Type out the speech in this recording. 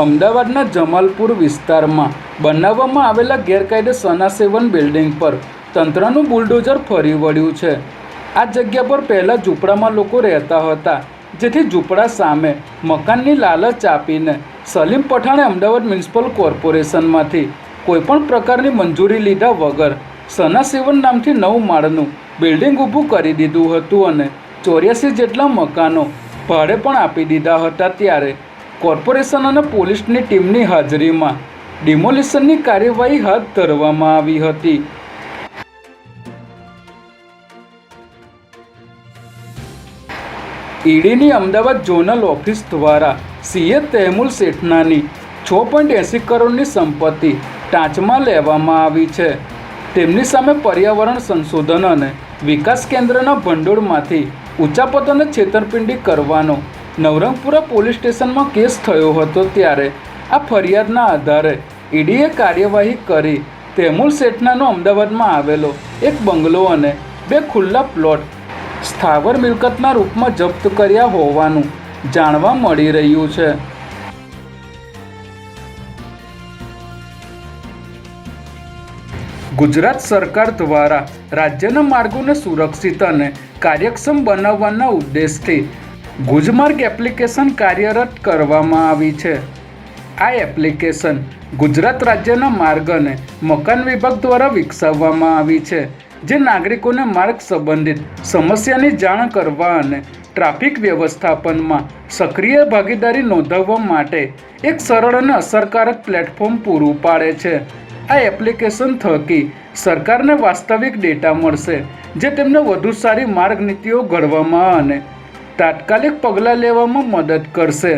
અમદાવાદના જમાલપુર વિસ્તારમાં બનાવવામાં આવેલા ગેરકાયદે સનાસેવન બિલ્ડિંગ પર તંત્રનું બુલડોઝર ફરી વળ્યું છે. આ જગ્યા પર પહેલાં ઝૂંપડામાં લોકો રહેતા હતા, જેથી ઝૂંપડા સામે મકાનની લાલચ આપીને સલીમ પઠાણે અમદાવાદ મ્યુનિસિપલ કોર્પોરેશનમાંથી કોઈપણ પ્રકારની મંજૂરી લીધા વગર સનાસેવન નામથી નવ માળનું બિલ્ડિંગ ઊભું કરી દીધું હતું અને ચોર્યાસી જેટલા મકાનો ભાડે પણ આપી દીધા હતા ત્યારે કોર્પોરેશન અને પોલીસની ટીમની હાજરીમાં ડિમોલિશનની કાર્યવાહી હાથ ધરવામાં આવી હતી. ઈડીની અમદાવાદ ઝોનલ ઓફિસ દ્વારા સીએ તહેમુલ શેઠનાની છ પોઈન્ટ એંસી કરોડની સંપત્તિ ટાંચમાં લેવામાં આવી છે. તેમની સામે પર્યાવરણ સંશોધન અને વિકાસ કેન્દ્રના ભંડોળમાંથી ઉચ્ચાપત અને છેતરપિંડી કરવાનો નવરંગપુરા પોલીસ સ્ટેશનમાં કેસ થયો હતો ત્યારે આ ફરિયાદના આધારે ઈડીએ કાર્યવાહી કરી તેમુલ શેઠનાનો અમદાવાદમાં આવેલો એક બંગલો અને બે ખુલ્લા પ્લોટ સ્થાવર મિલકતના રૂપમાં જપ્ત કર્યા હોવાનું જાણવા મળી રહ્યું છે. ગુજરાત સરકાર દ્વારા રાજ્યના માર્ગોને સુરક્ષિત અને કાર્યક્ષમ બનાવવાના ઉદ્દેશથી ગુજમાર્ગ એપ્લિકેશન કાર્યરત કરવામાં આવી છે. આ એપ્લિકેશન ગુજરાત રાજ્યના માર્ગ અને મકાન વિભાગ દ્વારા વિકસાવવામાં આવી છે, જે નાગરિકોને માર્ગ સંબંધિત સમસ્યાની જાણ કરવા અને ટ્રાફિક વ્યવસ્થાપનમાં સક્રિય ભાગીદારી નોંધાવવા માટે એક સરળ અને અસરકારક પ્લેટફોર્મ પૂરું પાડે છે. આ એપ્લિકેશન થકી સરકારને વાસ્તવિક ડેટા મળશે, જે તેમને વધુ સારી માર્ગ નીતિઓ ઘડવામાં અને તાત્કાલિક પગલાં લેવામાં મદદ કરશે.